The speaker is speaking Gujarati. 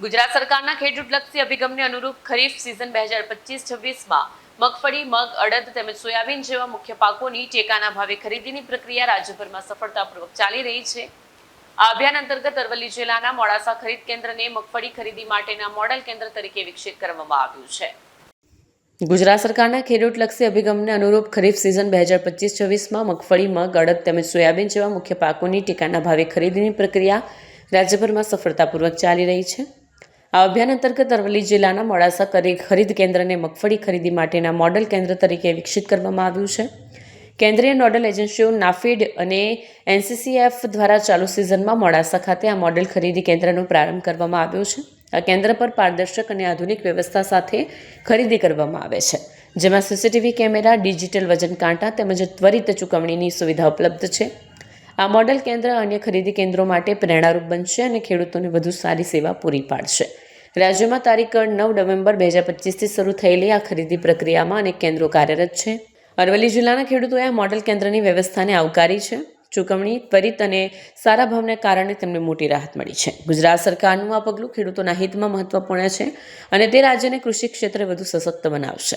ગુજરાત સરકારના ખેડૂતલક્ષી અભિગમને અનુરૂપ ખરીફ સિઝન બે હજાર પચીસ છવ્વીસમાં મગફળી, મગ, અડદ તેમજ સોયાબીન જેવા મુખ્ય પાકોની ટેકાના ભાવે ખરીદીની પ્રક્રિયા રાજ્યભરમાં સફળતાપૂર્વક ચાલી રહી છે. આ અભિયાન અંતર્ગત અરવલ્લી જિલ્લાના મોડાસા ખરીદ કેન્દ્રને મગફળી ખરીદી માટેના મોડેલ કેન્દ્ર તરીકે વિકસિત કરવામાં આવ્યું છે. ગુજરાત સરકારના ખેડૂતલક્ષી અભિગમને અનુરૂપ ખરીફ સિઝન બે હજાર પચીસ છવ્વીસમાં મગફળી, મગ, અડદ તેમજ સોયાબીન જેવા મુખ્ય પાકોની ટેકાના ભાવે ખરીદીની પ્રક્રિયા રાજ્યભરમાં સફળતાપૂર્વક ચાલી રહી છે. આ અભિયાન અંતર્ગત અરવલ્લી જિલ્લાના મોડાસા કરી, ખરીદ કેન્દ્રને મગફળી ખરીદી માટેના મોડલ કેન્દ્ર તરીકે વિકસિત કરવામાં આવ્યું છે. કેન્દ્રીય નોડલ એજન્સીઓ નાફીડ અને એનસીસીએફ દ્વારા ચાલુ સિઝનમાં મોડાસા ખાતે આ મોડલ ખરીદી કેન્દ્રનો પ્રારંભ કરવામાં આવ્યો છે. આ કેન્દ્ર પર પારદર્શક અને આધુનિક વ્યવસ્થા સાથે ખરીદી કરવામાં આવે છે. જેમાં સીસીટીવી કેમેરા, ડિજિટલ વજન કાંટા તેમજ ત્વરિત ચૂકવણીની સુવિધા ઉપલબ્ધ છે. આ મોડેલ કેન્દ્ર અન્ય ખરીદી કેન્દ્રો માટે પ્રેરણારૂપ બનશે અને ખેડૂતોને વધુ સારી સેવા પૂરી પાડશે. રાજ્યમાં તારીખ નવ નવેમ્બર બે હજાર પચીસથી શરૂ થયેલી આ ખરીદી પ્રક્રિયામાં અનેક કેન્દ્રો કાર્યરત છે. અરવલ્લી જિલ્લાના ખેડૂતોએ આ મોડેલ કેન્દ્રની વ્યવસ્થાને આવકારી છે. ચૂકવણી, ત્વરિત અને સારા ભાવને કારણે તેમને મોટી રાહત મળી છે. ગુજરાત સરકારનું આ પગલું ખેડૂતોના હિતમાં મહત્વપૂર્ણ છે અને તે રાજ્યને કૃષિ ક્ષેત્રે વધુ સશક્ત બનાવશે.